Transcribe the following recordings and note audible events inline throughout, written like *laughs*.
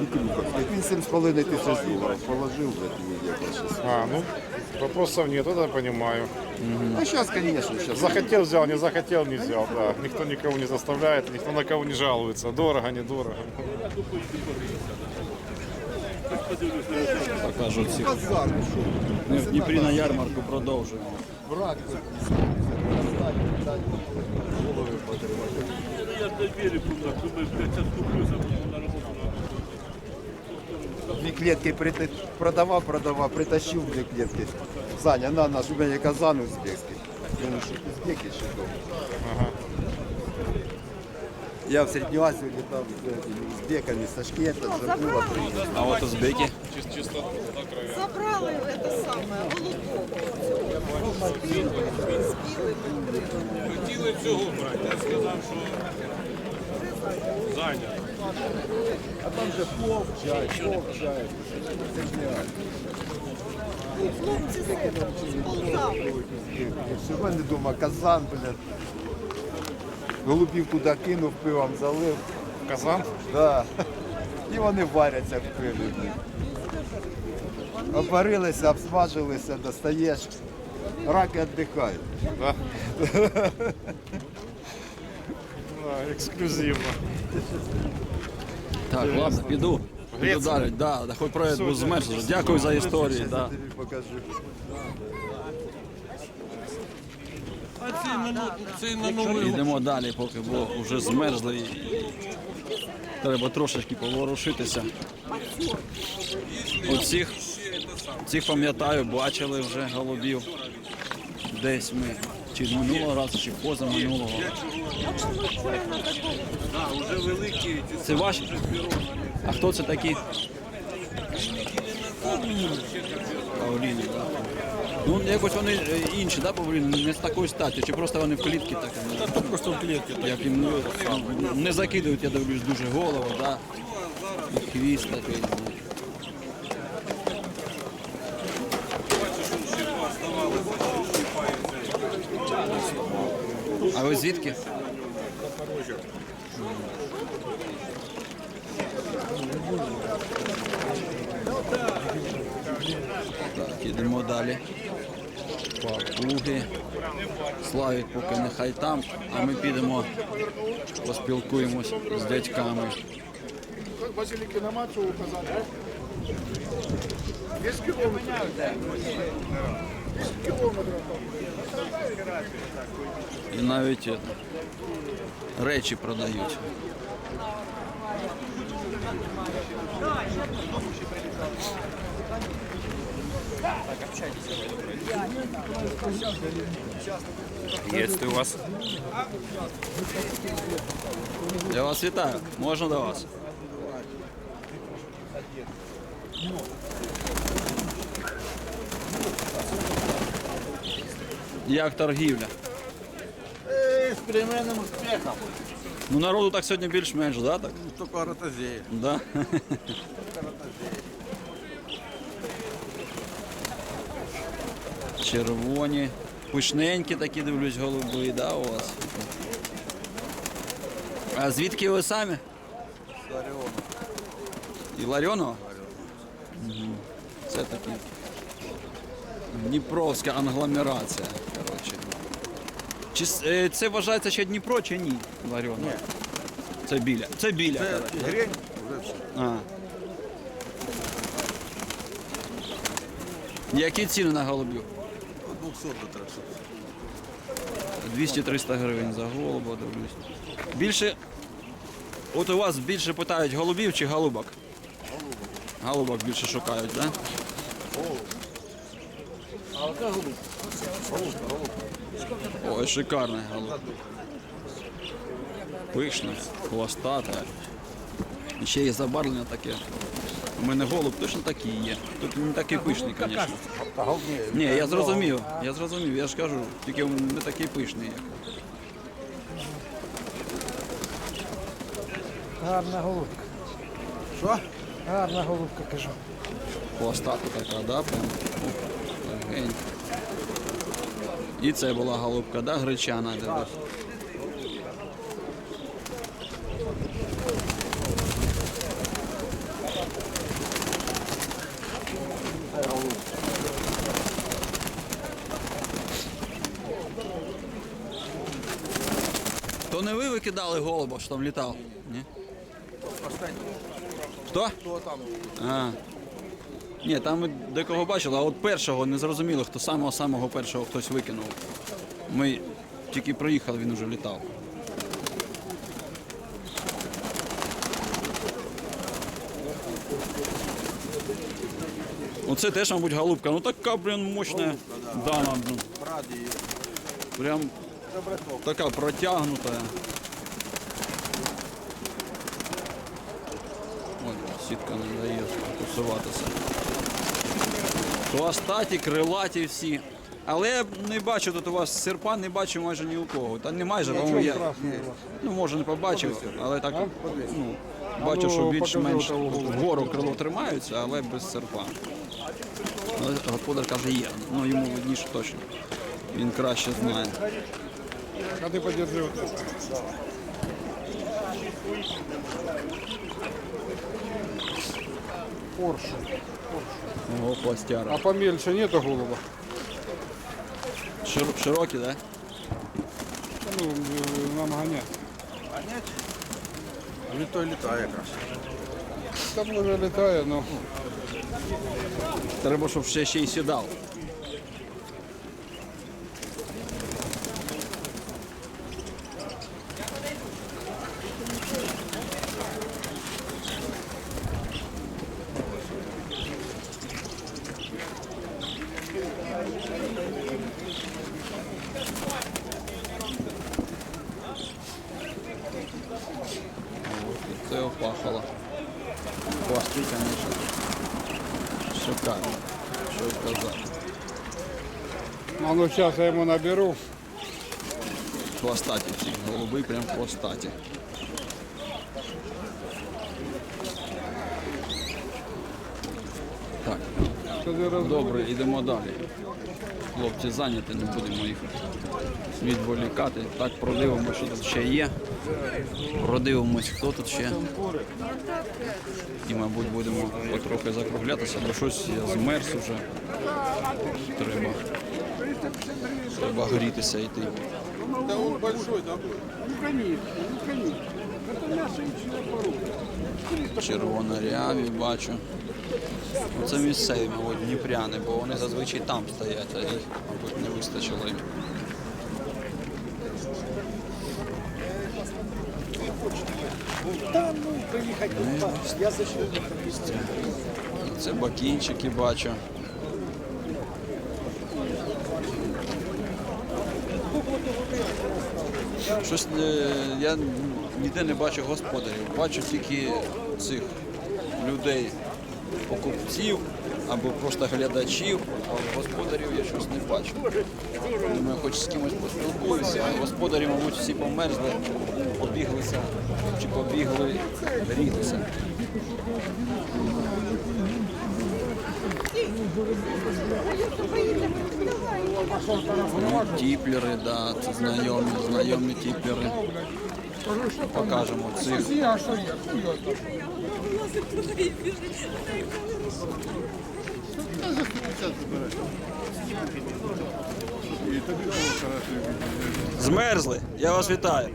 Він 7,5 тисяч доларів положив за ті якось. А, ну, вопросов нет, это я понимаю. Ну, зараз, звісно, зараз. Захотел взял, не захотел не взял, да. Никто никого не заставляет, никто на кого не жалуется. Дорого, недорого. Покажу ці. Ми в Дніпрі на ярмарку продовжуємо. Брак. Я довірив, що ми 500 куплю, забуду на роботу. Дві клітки прит- продавав, продавав, притащив дві клітки. Саня, на наш, у мене казан узбекський. Думаю, що узбеки ще дома. Я в Середню Азію літав з этими узбеками, з Ташкента, забула приїхати. А от узбеки. Забрали це саме голубого. Спіли. Хотіли цього брати, я сказав, що зайнято. А там же плов, чай, плов, чай. Хлопці з этого, з Полтави. У мене вдома казан, блядь. Голубів туди кинув, пивом залив. Казан? Да. І вони варяться в пиві. блін. Обварилися, обсмажилися, достаєш. Раки віддихають. Да. *laughs* Да, эксклюзивно. Так, ладно, піду. Піду далі. Да, да, хоч проект був зменшений. Дякую за історію. Да. А цей на, цей на новий Йдемо далі, поки бо вже змерзли. і Треба трошечки поворушитися. Оцих, цих пам'ятаю, бачили вже голубів. Десь ми. Чи минулого разу, чи поза минулого. Це ваші? А хто це такі? Павліни, так. Ну, якось вони е, інші, да, Павліни? Не з такої статі, чи просто вони в клітці так? ну, Просто в клітки. Як їм ну, не закидують, я дивлюсь, дуже голову, да? Хвіст такий. А ви звідки? Так, ідемо далі. Папуги. Славік поки нехай там, а ми підемо поспілкуємось з дядьками. Базилики на мачу указали. Есть І навіть е, речі продають. Приветствую вас. Я вас вітаю. Можна до вас? Як торгівля? З переменним успіхом. Ну народу так сьогодні більш-менш, да? Так? Тільки ротозеї. Да? Червоні. Пишненькі такі дивлюсь голуби, да, у вас? А звідки ви самі? І Ларіонова? Мгм. Це такі. Дніпровська англомерація. Коротше. Чи с- е, це вважається ще Дніпро чи ні? Ларіонова? Ні. Це біля. Це біля. коротше. Грень, вже все. А. Які ціни на голубів? Від 200 до 300. 200-300 гривень за голуба, дивлюсь. Більше. От у вас більше питають голубів чи голубок? Голубок. Голубок більше шукають, так? Да? Ой, шикарний голуб. Пишне, хвостате. І ще є забарвлення таке. У мене голуб точно такий є. Тут не такий пишний, звісно. Ні, я зрозумів, я зрозумів, я ж кажу, тільки він не такий пишний, як. Гарна голубка. Що? Гарна голубка, кажу. Хвостата така, да, прям гривень. І це була голубка, да, гречана. Дивись. То не ви викидали голуба, що там літав? Ні? Хто? Хто там? А. Ні, там ми декого бачили, а от першого не зрозуміло, хто самого самого першого хтось викинув. Ми тільки проїхали, він уже літав. Оце теж, мабуть, голубка. Ну така, блін, мощна блін. Брат її. Прям така протягнута. Ой, сітка не дає фокусуватися. Хвостаті, крилаті всі. Але я не бачу тут у вас серпа, не бачу майже ні у кого. Та не майже, по-моєму, я. Ну, може, не побачив, але так ну, бачу, що більш-менш вгору крило тримаються, але без серпа. Але господар каже, є. Ну йому видніше точно. Він краще знає. А ты подержи вот это. Порше. Ого, пластяра. А помельче нету голуба? Шир- широкий, да? Ну, э, нам гонять. А він той літає якраз. Там може літає, ну. Треба, щоб ще, ще й сідав. Це опахало. Хвости, звісно. Шикарно. Що й казати. А ну сейчас я ему наберу. Хвостаті всі. Голуби прям хвостаті. Так, Что ты раз... добре, йдемо далі. Хлопці зайняті, не будемо їх відволікати. Так, продивимося, що тут ще є. Продивимось, хто тут ще. І, мабуть, будемо потрохи закруглятися, бо щось я змерз уже. Треба. Треба грітися йти. Да он большой, да? Ну, конечно, ну, конечно. Червоноряві бачу. Ну, Це місцеві, мабуть, дніпряни, бо вони зазвичай там стоять, а їх, мабуть, не вистачило їм. Це бакінчики бачу. Щось я ніде не бачу господарів, бачу тільки цих людей, покупців або просто глядачів, а господарів я щось не бачу. Думаю, хоч з кимось поспілкуюся, а господарі, мабуть, всі померзли, побіглися чи побігли грітися. Тіплери, да, це знайомі, знайомі тіплери. Покажемо цих. Змерзли. Я вас вітаю.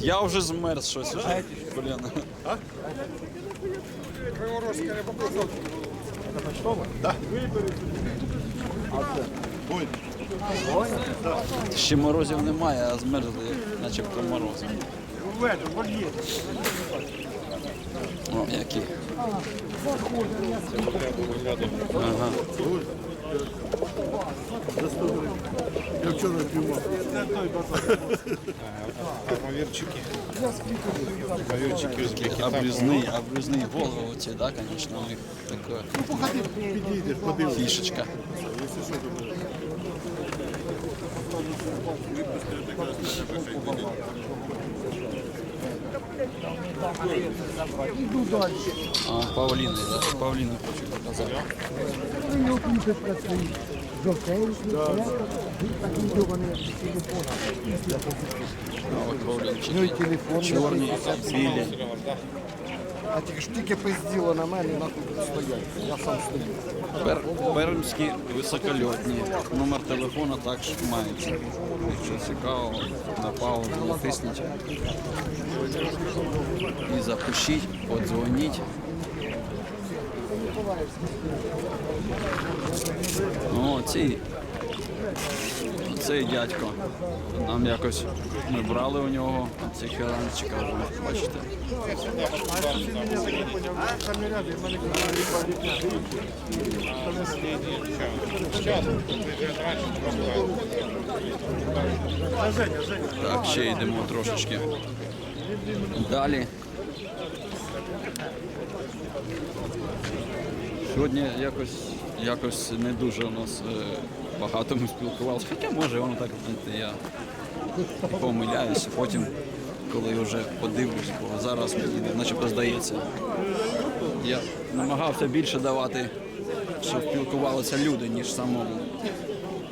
Я вже змерз щось. Вже. Блін. Криворожская не показал. Ще морозів немає, а змерзли, начебто мороз. О, які. Ага. Маверчики. Маверчики узбеки. Там Обрізний, обрізний голову ці, да, звісно, у них така фішечка. А, павліни, да? Павліни хочу показати. Павлінчики. Чорні, білі. А тільки ж тільки пизділо на мене, нахуй стоять. Я сам стою. Пер, пермські високольотні. Номер телефона також мається. Якщо цікаво, на паузу натисніть. І запишіть, подзвоніть. О, ці. Цей дядько. Нам якось ми брали у нього ці херанчика вже, бачите. Так, ще йдемо трошечки. Далі. Сьогодні якось, якось не дуже у нас е, багато ми спілкувалися. Хоча може воно так, знаєте, я помиляюся. Потім, коли вже подивлюсь, бо зараз мені начебто здається. Я намагався більше давати, щоб спілкувалися люди, ніж самому.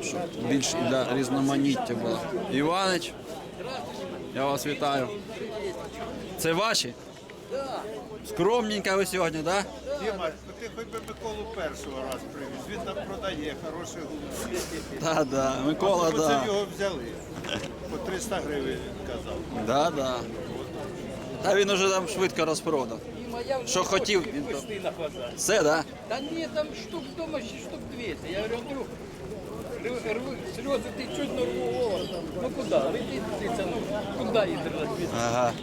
Щоб більш для різноманіття було. Іванич, я вас вітаю. Це ваші? Скромненько ви сьогодні, так? Да? Діма, ти хоч би Миколу першого раз привіз. Він там продає хороші голубці. Так, да, Микола, Оце да. його взяли. По 300 гривень він казав. Да, да. Та він уже там швидко розпродав. Що хотів, він то. Все, да? Да нет, там штук дома ще штук 200. Я говорю, рви, сльози ти чуть не рву. Ну куди? Летить птиця, ну куди її? Ага.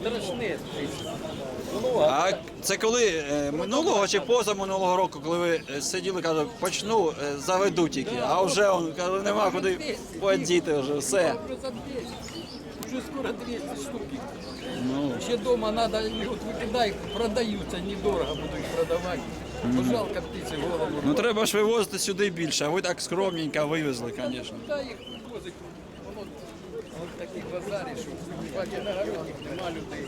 Страшне птиця. А це коли е, минулого чи позаминулого року, коли ви е, сиділи, каже, почну, е, заведу тільки, а вже он каже, нема куди подіти вже, все. вже за 200. Вже скоро 200 штук. Ну, Ще дома надо, і от викидай, продаються, недорого буду їх продавати. Бо жалко птиці голову. ну треба ж вивозити сюди більше, а ви так скромненько вивезли, звісно. От такі базарі, що бачите, на нема людей.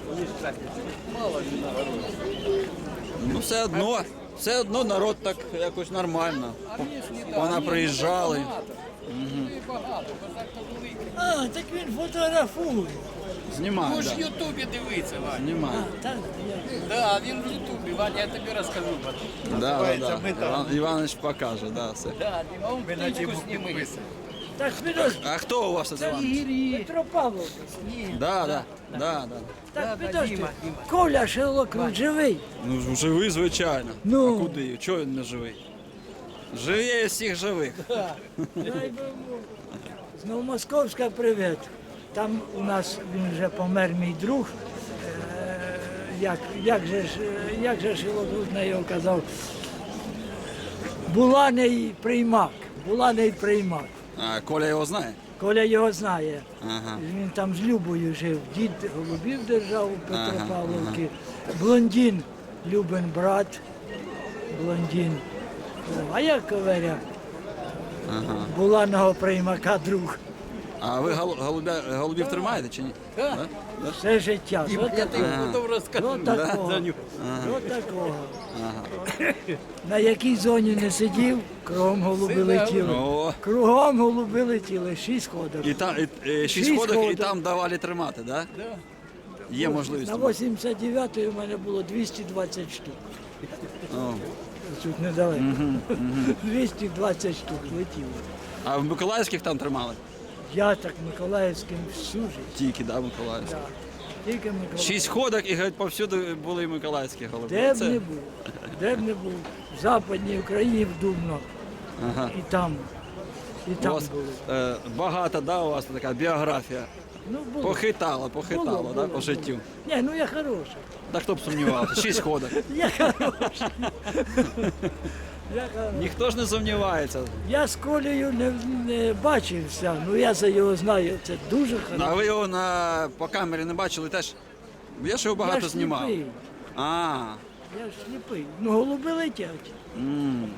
Мало людей на. Ну все одно, все одно народ так якось нормально. Вона ні, приїжджали. багато. Багато, базар то великий. А, так він фотографує. Знімаю, Ну ж в да. Ютубі дивиться, Ваня. Знімаю. Так, Да, він в Ютубі, Ваня, я тобі розкажу. потім. Да, да, да. Іван, Іванович покаже, да, все. Да, Діма, он птичку. Так підозрює. А хто у вас тут Іванович? Петро Павлович. Да, да, да, да. Так підозрює. Коля Шелок живий. Ну, живий, звичайно. Ну. А куди? Чого він не живий? Живіє всіх живих. Дай би Бог. З Новомосковська привіт. Там у нас він вже помер мій друг. Е, Як, як же ж, е, як же ж Ілодуд на його казав? Буланий приймак. Буланий приймак. А Коля його знає? Коля його знає. Ага. Він там з Любою жив. Дід голубів держав у Ага, Петропавловці. Блондін, Любин брат. Блондін. А я коваря. Буланого приймака друг. А ви гол- голубя, голубів тримаєте чи ні? Да. Все життя. До Я тобі потім розкажу. До такого. До такого. На якій зоні не сидів, кругом голуби летіли. О, Кругом голуби летіли, шість ходок. і там і, і, шість Шість ходок, і ходок. там давали тримати, да? Є можливість. На 89-й у мене було 220 штук. О. Тут недалеко. 220 штук летіло. А в Миколаївських там тримали? Я так Миколаївським всю життя. Тільки, да, Миколаївські. Да. Тільки Миколаїв. Шість ходок і говорить, повсюди були миколаївські голуби. Де б Це- не був, де б не був, в Западній Україні в Дубно. Ага. І там. І У там вас було. е, багата, да, у вас така біографія. Ну, було. Похитала, похитала, Було, да, було, по життю. Ні, ну я хороший. Так хто б сумнівався? Шість ходок. Я хороший. *laughs* Ніхто ж не сумнівається. я з Колею не, не бачився, ну я за його знаю, це дуже хорошо. А ви його на, по камері не бачили теж? Я ж його багато я ж знімав. сліпий, А, я ж сліпий. Ну голуби летять. м,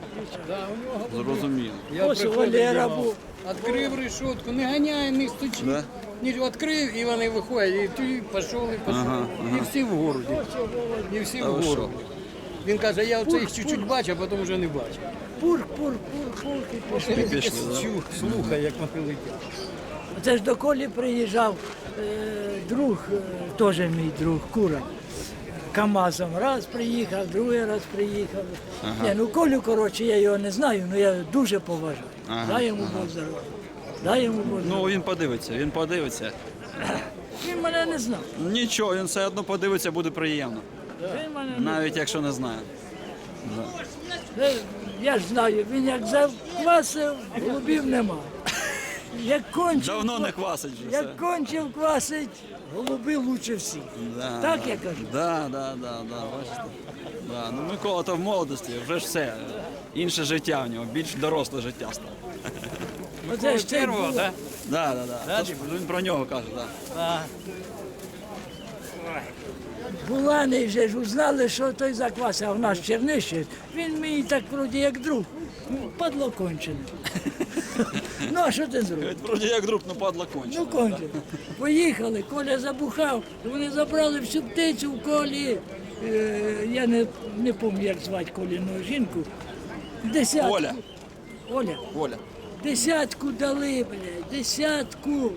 Да, у нього зрозуміло. Я Ось Валера був. Відкрив решетку, не ганяє, не стучить. Да? Ні, відкрив, і вони виходять, і ти пішов, і пішов. Ага, І всі в городі. І всі в городі. Він каже, я оце їх чуть-чуть бачу, а потім вже не бачу. Пурк, пурк, пурк, пурк і пішли. Він тільки пішли, слухає, як вони летять. Це ж до Колі приїжджав е, друг, е, теж мій друг, Кура. КАМАЗом раз приїхав, другий раз приїхав. Ні, ну Колю, коротше, я його не знаю, але я дуже поважаю. Дай йому Бог здоров'я. Дай йому Бог здоров'я. Ну він подивиться, він подивиться. Він мене не знав. Нічого, він все одно подивиться, буде приємно. Навіть якщо не знає. Е, Я ж знаю, він як заквасив, голубів нема. Як кончив, Давно не квасить вже все. як кончив квасить, голуби лучше всіх. Да, Так да. я кажу. Да, да, да, да, бачите. Да. Ну, Микола то в молодості, вже ж все. Інше життя в нього, більш доросле життя стало. Оце ж це було. Да, да, да. Тож Він про нього каже, так. Булани вже ж узнали, що той заквасив, а в нас Чернище. Він мені так вроді як друг. Падло кончене. *laughs* Ну, а що ти зробиш? Вроді як друг, ну падла конче. Ну кончено. Поїхали, Коля забухав, вони забрали всю птицю в колі. Е, я не, не пам'ятаю, як звати Коліну жінку. Десятку. Оля. Оля. Оля. Десятку дали, блядь, десятку.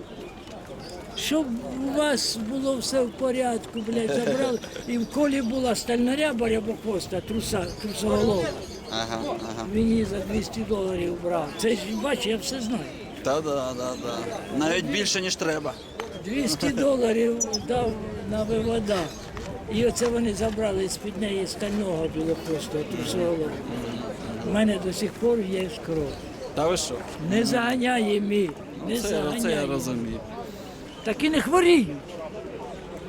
Щоб у вас було все в порядку, блядь, забрали. І в колі була стальнаряба рябохвоста, труса, трусоголова. Ага, ага. Її за 200 доларів брав. Це ж бач, я все знаю. Та да, да, да. Навіть більше, ніж треба. 200 *laughs* доларів дав на вивода. І оце вони забрали з-під неї стального білохвостого трусоголова. У мене до сих пор є кров. Та ви що? Не заганяє мій, не Це, це я заганяє. розумію. Так і не хворіють.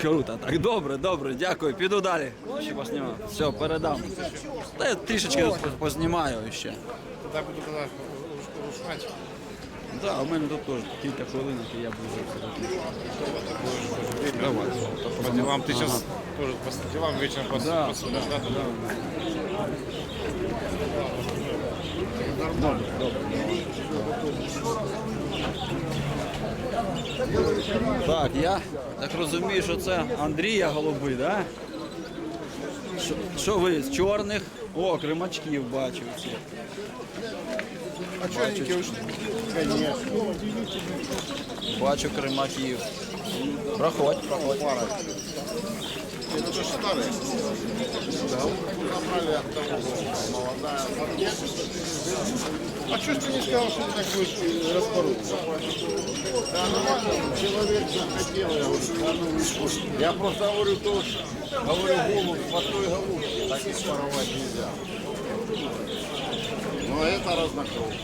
Круто, так добре, добре, дякую. Піду далі. Ще поснімаю. Все, передам. Та я трішечки познімаю ще. Тогда буду тогда рушать. Так, да, у мене тут теж кілька хвилинок і я буду вже. Давай. По делам ты сейчас тоже по делам вечером пос- Да, посмотришь, да? Так, я так розумію, що це Андрія Голуби, да? Що, що ви з чорних? О, кримачків бачу всі. А уж, конечно. Бачу кримаків. Проходь. Это же старые. Да, набрали от того молодая. А что ж ты не сказал, что ты так будешь э, распорудиться? Да, нормально. Человек захотел, я говорю, да ну вы что? Я просто говорю то, что говорю голубь, хватой голубь, так и споровать нельзя. Но это разнокровка.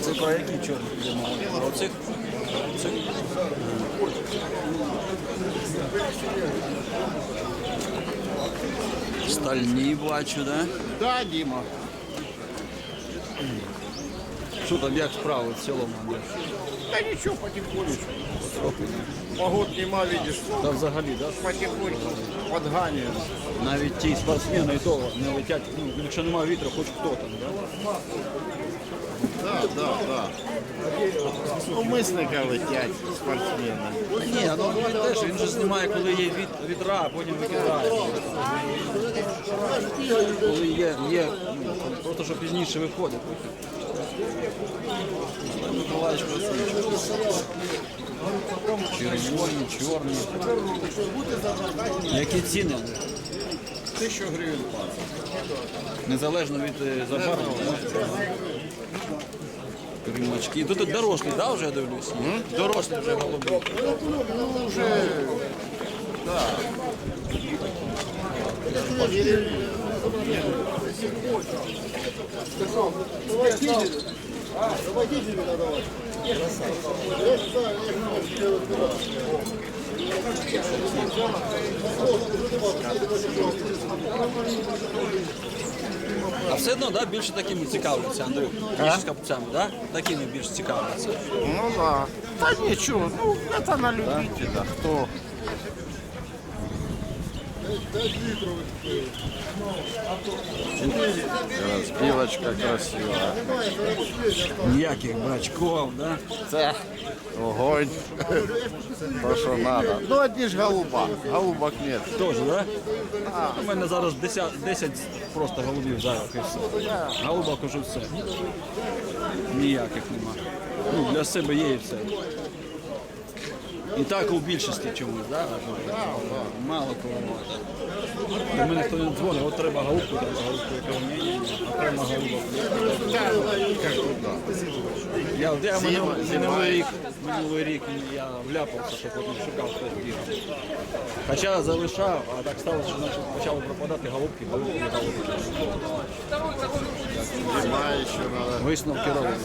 Це про які чорні йде мова? Про цих? Цих? Стальні бачу, да? Да, Дима. Що там, як справи в цілому, Андрій? Да ничего, потихонечку. Погод нема, видишь. Та взагалі, да? Потихоньку подганяю. Навіть ті спортсмени і того не летять, ну, якщо немає вітру, хоч хто там, да? Да, да, да. Умисника летять спортсмени. Ні, ну він теж, він же знімає, коли є віт, вітра, а потім викидає. Коли є, є, ну, просто що пізніше виходить. Миколаївич працює. Червоні, чорні. Які ціни? Тисячу гривень. Незалежно від е, забарвлення. Кримачки. Тут дорослі, да, вже я дивлюсь? Дорослі вже голуби. Ну, уже, да. А все одно, да, більше такими цікавляться, Андрю. Ніж з капцями, да? Такими більше цікавляться. Ну да. Та нічого, ну это на любителя. Кто? Разбилочка красивая. Ніяких брачков, да? Це огонь. То, що надо. Ну, одні ж голуба. Голубок нет. Теж, да? У мене зараз 10, 10 просто голубів зайвих і все. Голубок уже все. Ніяких нема. Ну, для себе є і все. І так у більшості чомусь, да? Мало кого. До мене хто не дзвонить, от треба голубку, треба голубку. Я кажу, ні, ні, ні, окрема голуба. Я, я минулий, минулий рік, минулий рік я вляпався, що потім шукав хтось бігав. Хоча залишав, а так сталося, що значить, почали пропадати голубки, голубки, голубки. Немає ще. Висновки робимо.